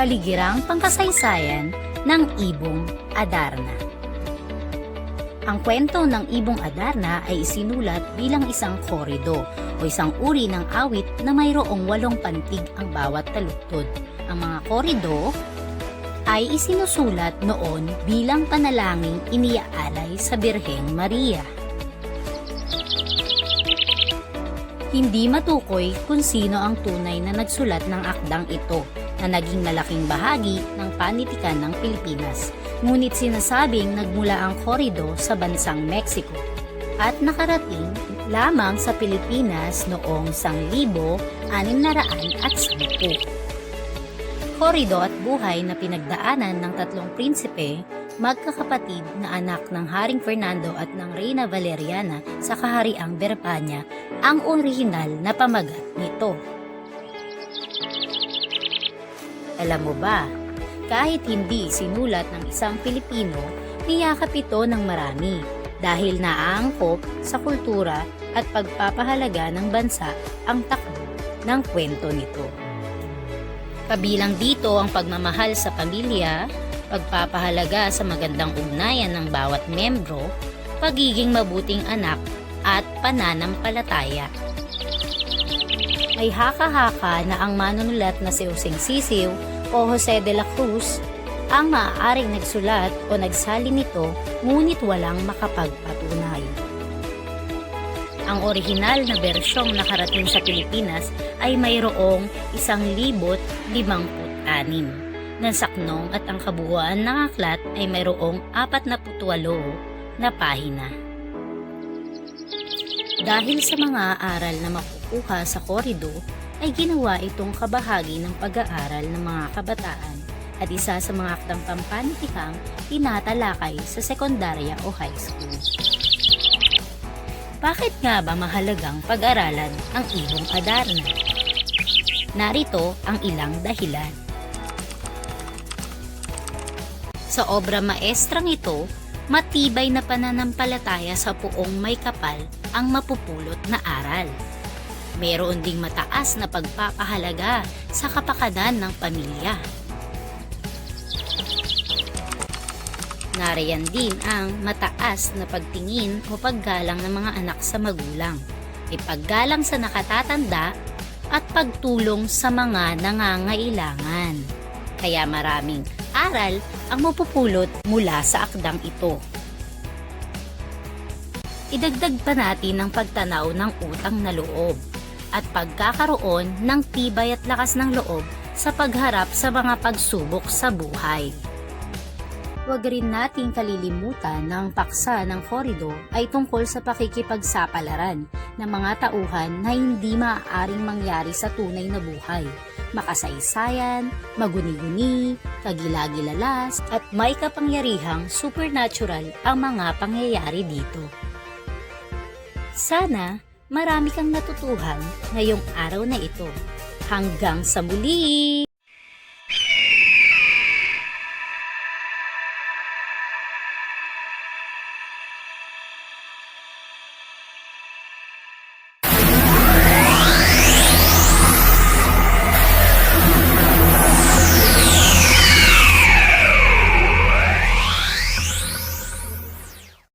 kapaligiran pangkasaysayan ng Ibong Adarna. Ang kwento ng Ibong Adarna ay isinulat bilang isang korido o isang uri ng awit na mayroong walong pantig ang bawat taludtod. Ang mga korido ay isinusulat noon bilang panalangin iniaalay sa Birheng Maria. Hindi matukoy kung sino ang tunay na nagsulat ng akdang ito na naging malaking bahagi ng panitikan ng Pilipinas. Ngunit sinasabing nagmula ang korido sa bansang Mexico at nakarating lamang sa Pilipinas noong 1610. Korido at buhay na pinagdaanan ng tatlong prinsipe, magkakapatid na anak ng Haring Fernando at ng Reyna Valeriana sa kahariang Berpanya, ang orihinal na pamagat nito. Alam mo ba, kahit hindi sinulat ng isang Pilipino, niyakap ito ng marami dahil naaangkop sa kultura at pagpapahalaga ng bansa ang takbo ng kwento nito. Kabilang dito ang pagmamahal sa pamilya, pagpapahalaga sa magandang ugnayan ng bawat membro, pagiging mabuting anak at pananampalataya. May haka-haka na ang manunulat na si Using Sisiw o Jose de la Cruz ang maaaring nagsulat o nagsali nito ngunit walang makapagpatunay. Ang orihinal na bersyong nakarating sa Pilipinas ay mayroong isang libot limangput anim na saknong at ang kabuuan ng aklat ay mayroong apat na putwalo na pahina. Dahil sa mga aral na makukuha sa korido, ay ginawa itong kabahagi ng pag-aaral ng mga kabataan at isa sa mga aktang pampanitikang tinatalakay sa sekundarya o high school. Bakit nga ba mahalagang pag-aralan ang ibong Adarna? Narito ang ilang dahilan. Sa obra maestrang ito, matibay na pananampalataya sa puong may kapal ang mapupulot na aral. Meron ding mataas na pagpapahalaga sa kapakanan ng pamilya. Nariyan din ang mataas na pagtingin o paggalang ng mga anak sa magulang, ipaggalang sa nakatatanda at pagtulong sa mga nangangailangan. Kaya maraming aral ang mapupulot mula sa akdang ito. Idagdag pa natin ang pagtanaw ng utang na loob at pagkakaroon ng tibay at lakas ng loob sa pagharap sa mga pagsubok sa buhay. Huwag rin nating kalilimutan na ang paksa ng korido ay tungkol sa pakikipagsapalaran ng mga tauhan na hindi maaaring mangyari sa tunay na buhay. Makasaysayan, maguni-guni, kagilagilalas, at may kapangyarihang supernatural ang mga pangyayari dito. Sana marami kang natutuhan ngayong araw na ito. Hanggang sa muli!